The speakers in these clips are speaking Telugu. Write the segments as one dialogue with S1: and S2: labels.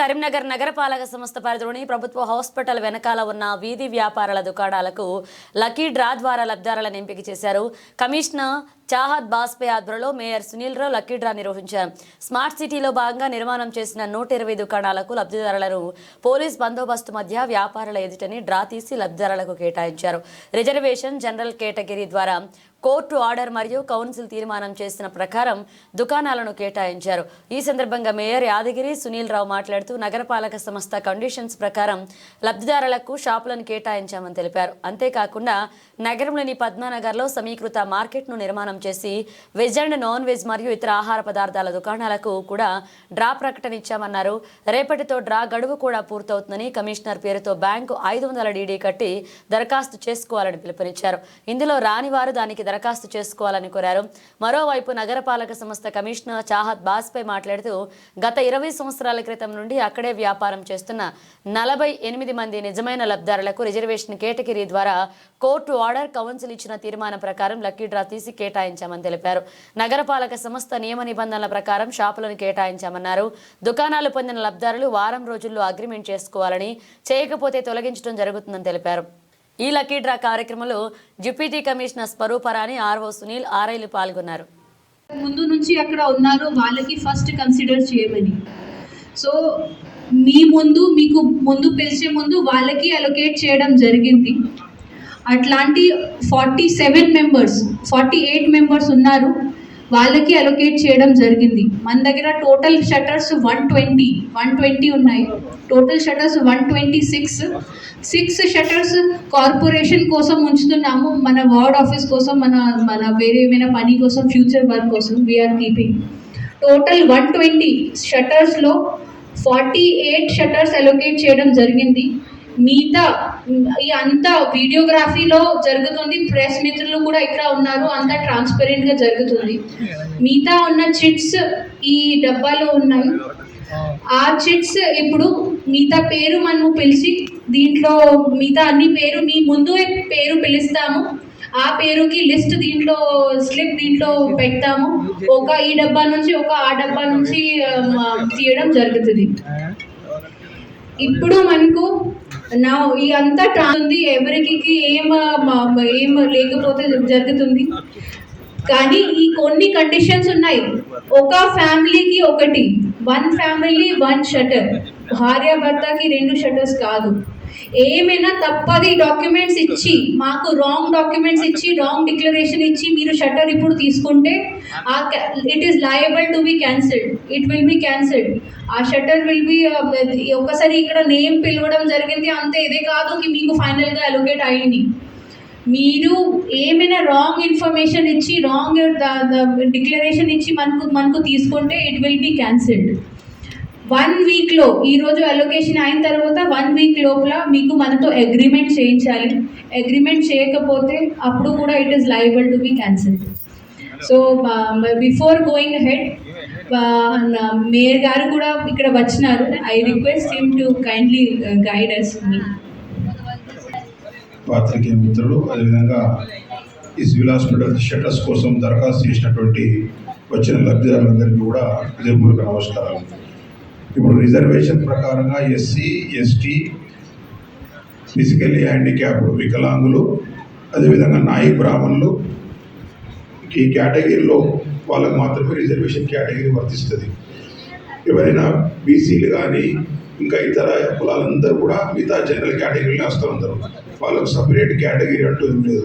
S1: కరీంనగర్ నగరపాలక సంస్థ పరిధిలోని ప్రభుత్వ హాస్పిటల్ వెనకాల ఉన్న వీధి వ్యాపారాల దుకాణాలకు లకీ డ్రా ద్వారా లబ్ధారాలను ఎంపిక చేశారు. కమిషనర్ చాహద్ బాస్పే ఆధ్వర్యంలో mayor Sunil Rao lucky draw నిర్వహించారు. స్మార్ట్ సిటీలో భాగంగా నిర్మాణం చేసిన నూట ఇరవై దుకాణాలకు లబ్ధిదారులను పోలీస్ బందోబస్తు మధ్య వ్యాపారుల ఎదుటని డ్రా తీసి లబ్ధిదారులకు కేటాయించారు. రిజర్వేషన్ జనరల్ కేటగిరీ ద్వారా కోర్టు ఆర్డర్ మరియు కౌన్సిల్ తీర్మానం చేసిన ప్రకారం దుకాణాలను కేటాయించారు. ఈ సందర్భంగా మేయర్ యాదగిరి సునీల్ రావు మాట్లాడుతూ నగరపాలక సంస్థ కండిషన్స్ ప్రకారం లబ్ధిదారులకు షాపులను కేటాయించామని తెలిపారు. అంతేకాకుండా నగరంలోని పద్మానగర్లో సమీకృత మార్కెట్ను నిర్మాణం చేసి వెజ్ అండ్ నాన్ వెజ్ మరియు ఇతర ఆహార పదార్థాల దుకాణాలకు కూడా డ్రా ప్రకటన ఇచ్చామన్నారు. రేపటితో డ్రా గడువు కూడా పూర్తవుతుందని కమిషనర్ పేరుతో బ్యాంకు ఐదు వందల డీడీ కట్టి దరఖాస్తు చేసుకోవాలని పిలుపునిచ్చారు. ఇందులో రాని వారు దానికి దరఖాస్తు చేసుకోవాలని కోరారు. మరోవైపు నగరపాలక సంస్థ కమిషనర్ చాహత్ బాస్పై మాట్లాడుతూ గత ఇరవై సంవత్సరాల క్రితం నుండి అక్కడే వ్యాపారం చేస్తున్న నలభై ఎనిమిది మంది నిజమైన లబ్ధారులకు రిజర్వేషన్ కేటగిరీ ద్వారా కోర్టు ఆర్డర్ కౌన్సిల్ ఇచ్చిన తీర్మానం ప్రకారం లక్కీ డ్రా తీసి కేటాయించామని తెలిపారు. నగరపాలక సంస్థ నియమ నిబంధనల ప్రకారం షాపులను కేటాయించామన్నారు. దుకాణాలు పొందిన లబ్ధారులు వారం రోజుల్లో అగ్రిమెంట్ చేసుకోవాలని చేయకపోతే తొలగించడం జరుగుతుందని తెలిపారు. ఈ లక్కీ డ్రా కార్యక్రమంలో deputy commissioner Swaruparani RO Sunil ఆర్ఐలు పాల్గొన్నారు.
S2: ముందు నుంచి అక్కడ ఉన్నారు వాళ్ళకి ఫస్ట్ కన్సిడర్ చేయమని. సో మీ ముందు మీకు ముందు పిలిచే ముందు వాళ్ళకి అలొకేట్ చేయడం జరిగింది. అట్లాంటి forty seven members forty eight members ఉన్నారు. వాళ్ళకి అలొకేట్ చేయడం జరిగింది. మన దగ్గర total shutters one twenty one twenty ఉన్నాయి. Total shutters one twenty six six shutters corporation కోసం ఉంచుతున్నాము. మన వార్డ్ ఆఫీస్ కోసం మన మన వేరే ఏమైనా పని కోసం ఫ్యూచర్ వర్క్ కోసం we're keeping total one twenty షటర్స్లో forty eight shutters allocate చేయడం జరిగింది. మిగతా ఈ అంతా వీడియోగ్రఫీలో జరుగుతుంది ప్రెస్ మిత్రులు కూడా ఇక్కడ ఉన్నారు అంతా ట్రాన్స్పరెంట్గా జరుగుతుంది. మిగతా ఉన్న చిట్స్ ఈ డబ్బాలో ఉన్నాయి. ఆ చిట్స్ ఇప్పుడు మిగతా పేరు మనము పిలిచి దీంట్లో మిగతా అన్ని పేరు మీ ముందు పేరు పిలుస్తాము ఆ పేరుకి లిస్ట్ దీంట్లో స్లిప్ దీంట్లో పెడతాము. ఒక ఈ డబ్బా నుంచి ఒక ఆ డబ్బా నుంచి తీయడం జరుగుతుంది. ఇప్పుడు మనకు నా ఈ అంతా ట్రా- ఉంది. ఎవరికి ఏం ఏం లేకపోతే జరుగుతుంది. కానీ ఈ కొన్ని కండిషన్స్ ఉన్నాయి. ఒక ఫ్యామిలీకి ఒకటి. వన్ ఫ్యామిలీ వన్ షటర్ భార్య భర్తకి రెండు షటర్స్ కాదు. ఏమైనా తప్పది డాక్యుమెంట్స్ ఇచ్చి మాకు రాంగ్ డాక్యుమెంట్స్ ఇచ్చి రాంగ్ డిక్లరేషన్ ఇచ్చి మీరు షట్టర్ ఇప్పుడు తీసుకుంటే ఆ it is liable to be cancelled it will be cancelled ఆ షట్టర్ విల్ బి ఒకసారి ఇక్కడ నేమ్ పిలవడం జరిగింది అంతే ఇదే కాదు కి మీకు ఫైనల్గా అలొకేట్ అయింది. మీరు ఏమైనా రాంగ్ ఇన్ఫర్మేషన్ ఇచ్చి రాంగ్ డిక్లరేషన్ uh, ఇచ్చి మనకు మనకు తీసుకుంటే it will be cancelled one వీక్లో ఈరోజు అలొకేషన్ అయిన తర్వాత వన్ వీక్ లోపల మీకు మనతో అగ్రిమెంట్ చేయించాలి. అగ్రిమెంట్ చేయకపోతే అప్పుడు కూడా it is liable to be cancel so before going ahead mayor గారు కూడా ఇక్కడ వచ్చినారు. I request him to kindly guide us మీ
S3: పాత్రికేయ మిత్రులు అదేవిధంగా ఈ సివిల్ హాస్పిటల్ షటర్స్ కోసం దరఖాస్తు చేసినటువంటి వచ్చిన లబ్ధిదారులందరికీ కూడా హృదయపూర్వక నమస్కారాలు. ఇప్పుడు రిజర్వేషన్ ప్రకారంగా ఎస్సీ ఎస్టీ ఫిజికల్లీ హ్యాండిక్యాప్డ్ వికలాంగులు అదేవిధంగా నాయి బ్రాహ్మణులు ఈ కేటగిరీలో వాళ్ళకు మాత్రమే రిజర్వేషన్ కేటగిరీ వర్తిస్తుంది. ఎవరైనా బీసీలు కానీ ఇంకా ఇతర కులాలందరూ కూడా మిగతా జనరల్ కేటగిరీలో వస్తూ ఉంటారు. వాళ్ళకు సపరేట్ కేటగిరీ అంటూ ఏం లేదు.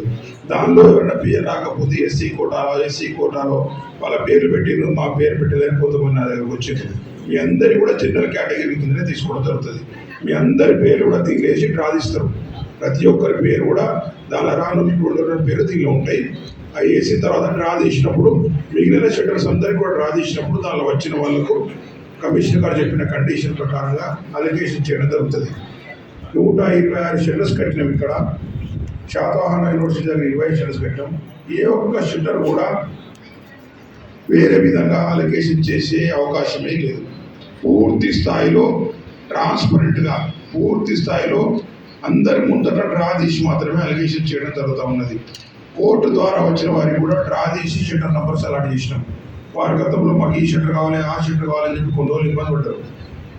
S3: దానిలో ఎవరైనా పేరు రాకపోతే ఎస్సీ కోటాలో ఎస్సీ కోటాలో వాళ్ళ పేరు పెట్టిన మా పేరు పెట్టలేని కొంతమంది నా దగ్గరకు వచ్చింది మీ అందరి కూడా జనరల్ కేటగిరీ కిందనే తీసుకోవడం జరుగుతుంది. మీ అందరి పేరు కూడా దీనిలో వేసి ప్రతి ఒక్కరి పేరు కూడా దాని రాను పేరు దీనిలో ఉంటాయి. అవి వేసిన తర్వాత రాదీసినప్పుడు మిగిలిన షట్టర్స్ అందరికీ కూడా డ్రా దానిలో వచ్చిన వాళ్ళకు కమిషనర్ గారు చెప్పిన కండిషన్ ప్రకారంగా అలిగేషన్ చేయడం జరుగుతుంది. నూట ఇరవై ఆరు షట్టర్స్ కట్టినాం ఇక్కడ. శాతవాహన యూనివర్సిటీ దగ్గర ఇరవై షట్టర్స్ కట్టాం. ఏ ఒక్క షట్టర్ కూడా వేరే విధంగా అలిగేషన్ చేసే అవకాశమే లేదు. పూర్తి స్థాయిలో ట్రాన్స్పరెంట్గా పూర్తి స్థాయిలో అందరి ముందట డ్రా తీసి మాత్రమే అలిగేషన్ చేయడం జరుగుతూ ఉన్నది. కోర్టు ద్వారా వచ్చిన వారికి కూడా డ్రా తీసి షెడ్డర్ నంబర్స్ అలాట్ చేసినాం. వారి గతంలో మాకు ఈ షట్టర్ కావాలి ఆ షట్టర్ కావాలని చెప్పి కొన్ని రోజులు ఇబ్బంది పడ్డారు.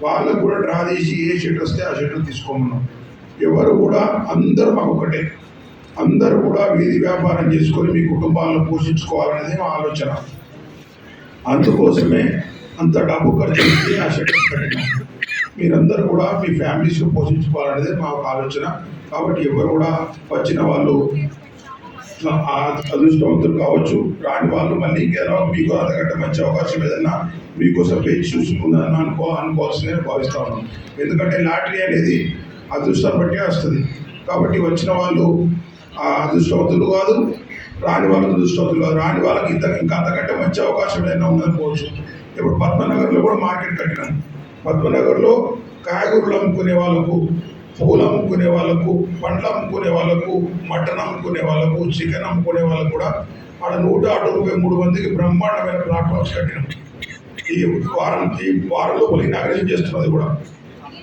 S3: వాళ్ళకు కూడా డ్రా చేసి ఏ షెటర్ వస్తే ఆ షెటర్ తీసుకోమన్నాం. ఎవరు కూడా అందరూ మాకు ఒకటే. అందరూ కూడా వీధి వ్యాపారం చేసుకొని మీ కుటుంబాలను పోషించుకోవాలనేది మా ఆలోచన. అందుకోసమే అంత డబ్బు ఖర్చు పెట్టి ఆ షెటర్ పెట్టినాం మీరందరూ కూడా మీ ఫ్యామిలీస్ పోషించుకోవాలనేది మా ఒక ఆలోచన. కాబట్టి ఎవరు కూడా వచ్చిన వాళ్ళు అదృష్టవంతులు కావచ్చు. రాని వాళ్ళు మళ్ళీ ఇంకేదో మీకు అంతకంటే మంచి అవకాశం ఏదైనా మీకోసం వేచి చూసుకుందని అనుకో అనుకోవాల్సిందే భావిస్తా ఉన్నాం. ఎందుకంటే లాటరీ అనేది అదృష్టం బట్టే వస్తుంది. కాబట్టి వచ్చిన వాళ్ళు ఆ అదృష్టవంతులు కాదు రాని వాళ్ళకి అదృష్టవంతులు కాదు. రాని వాళ్ళకి ఇంత ఇంకా అంతకంటే మంచి అవకాశం ఏదైనా ఉందనుకోవచ్చు. ఇప్పుడు పద్మనగర్లో కూడా మార్కెట్ కట్టినాం. పద్మనగర్లో కాయగూరలు అమ్ముకునే వాళ్ళకు పూలు అమ్ముకునే వాళ్ళకు పండ్లు అమ్ముకునే వాళ్ళకు మటన్ అమ్ముకునే వాళ్ళకు చికెన్ అమ్ముకునే వాళ్ళకు కూడా ఆడ నూట అరవై మూడు మందికి బ్రహ్మాండమైన ప్లాట్ఫామ్స్ కట్టినాం. ఈ వారం ఈ వారం లోపల ఇనాగ్రేషన్ చేస్తున్నది కూడా.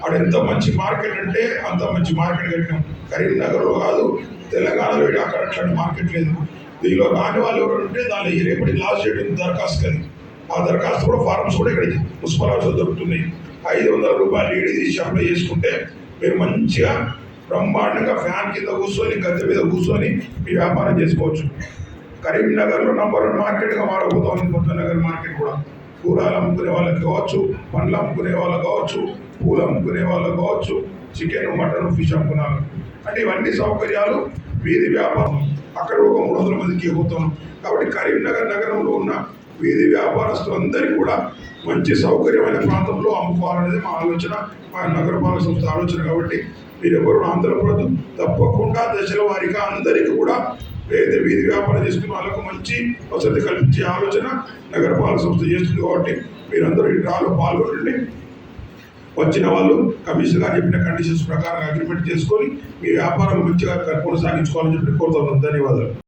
S3: ఆడ ఎంత మంచి మార్కెట్ అంటే అంత మంచి మార్కెట్ కట్టినాం. కరీంనగర్లో కాదు తెలంగాణలో అక్కడ అట్లాంటి మార్కెట్ లేదు. దీనిలో రాని వాళ్ళు ఎవరు ఉంటే దాని రేపటి లాస్ట్ డేట్ దరఖాస్తు కలిగి ఆ దరఖాస్తు కూడా ఫార్మ్స్ కూడా ఇక్కడ మున్సిపల్ ఆఫీస్లో దొరుకుతున్నాయి. ఐదు వందల రూపాయలు ఏడు తీసి అప్లై చేసుకుంటే మీరు మంచిగా బ్రహ్మాండంగా ఫ్యాన్ కింద కూర్చొని గద్దె మీద కూర్చొని మీ వ్యాపారం చేసుకోవచ్చు. కరీంనగర్లో నంబర్ వన్ మార్కెట్గా మారబోతోంది ముద్దనగర్ మార్కెట్ కూడా. కూరలు అమ్ముకునే వాళ్ళకి కావచ్చు పండ్లు అమ్ముకునే వాళ్ళకి కావచ్చు పూలు అమ్ముకునే వాళ్ళకి కావచ్చు చికెన్ మటన్ ఫిష్ అమ్ముకున్నారు. అంటే ఇవన్నీ సౌకర్యాలు వీధి వ్యాపారం. అక్కడ ఒక మూడు వందల మందికి ఇవ్వబోతున్నాం కాబట్టి కరీంనగర్ నగరంలో ఉన్న వీధి వ్యాపారస్తులందరికీ కూడా మంచి సౌకర్యమైన ప్రాంతంలో అమ్ముకోవాలనేది మా ఆలోచన. మా నగరపాలక సంస్థ ఆలోచన కాబట్టి మీరు ఎవరు ఆంధ్రప్రదేశ్ తప్పకుండా దశల వారిగా అందరికీ కూడా ఏదైతే వీధి వ్యాపారం చేసుకున్న వాళ్ళకు మంచి వసతి కల్పించే ఆలోచన నగరపాలక సంస్థ చేస్తుంది కాబట్టి మీరందరూ ఈ డ్రాలో పాల్గొనండి. వచ్చిన వాళ్ళు కమిషన్ గారు చెప్పిన కండిషన్స్ ప్రకారం అగ్రిమెంట్ చేసుకొని మీ వ్యాపారం మంచిగా కొనసాగించుకోవాలని చెప్పి కోరుతున్నాను ధన్యవాదాలు.